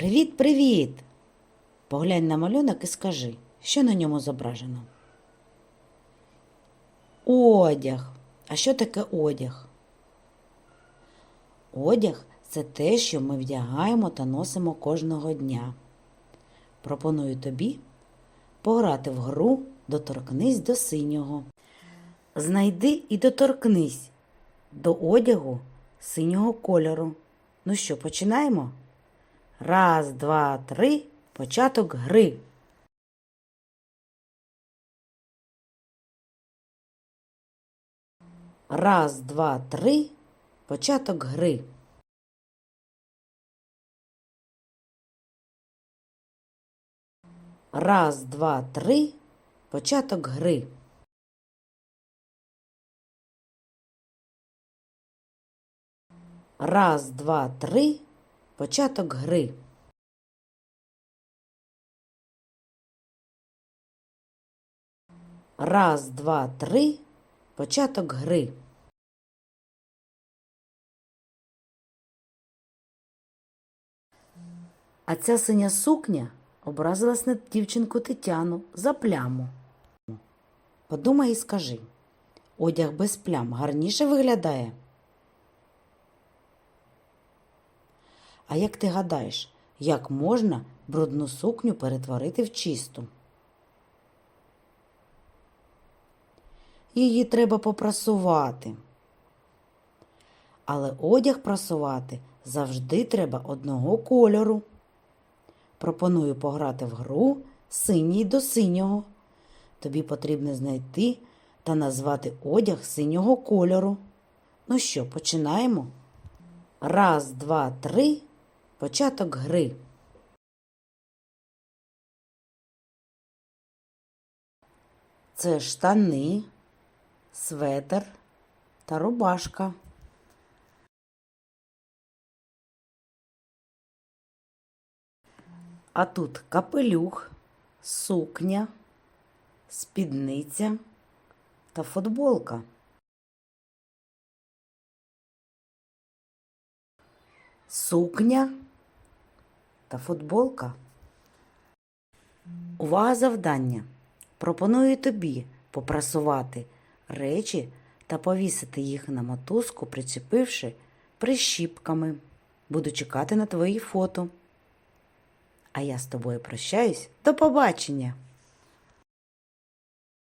Привіт, привіт! Поглянь на малюнок і скажи, що на ньому зображено. Одяг. А що таке одяг? Одяг це те, що ми вдягаємо та носимо кожного дня. Пропоную тобі пограти в гру Доторкнись до синього. Знайди і доторкнись до одягу синього кольору. Ну що, починаємо? Раз, два, три. Початок гри. Раз, два, три. Початок гри. Раз, два, три. Початок гри. Раз, два, три. Початок гри. Раз, два, три. Початок гри. А ця синя сукня образилась на дівчинку Тетяну за пляму. Подумай і скажи, одяг без плям гарніше виглядає? А як ти гадаєш, як можна брудну сукню перетворити в чисту? Її треба попрасувати. Але одяг прасувати завжди треба одного кольору. Пропоную пограти в гру синій до синього. Тобі потрібно знайти та назвати одяг синього кольору. Ну що, починаємо? Раз, два, три. Початок гри. Це штани, светер та рубашка. А тут капелюх, сукня, спідниця та футболка. Сукня та футболка. Увага завдання. Пропоную тобі попрасувати речі та повісити їх на мотузку, причепивши прищіпками. Буду чекати на твої фото. А я з тобою прощаюсь. До побачення!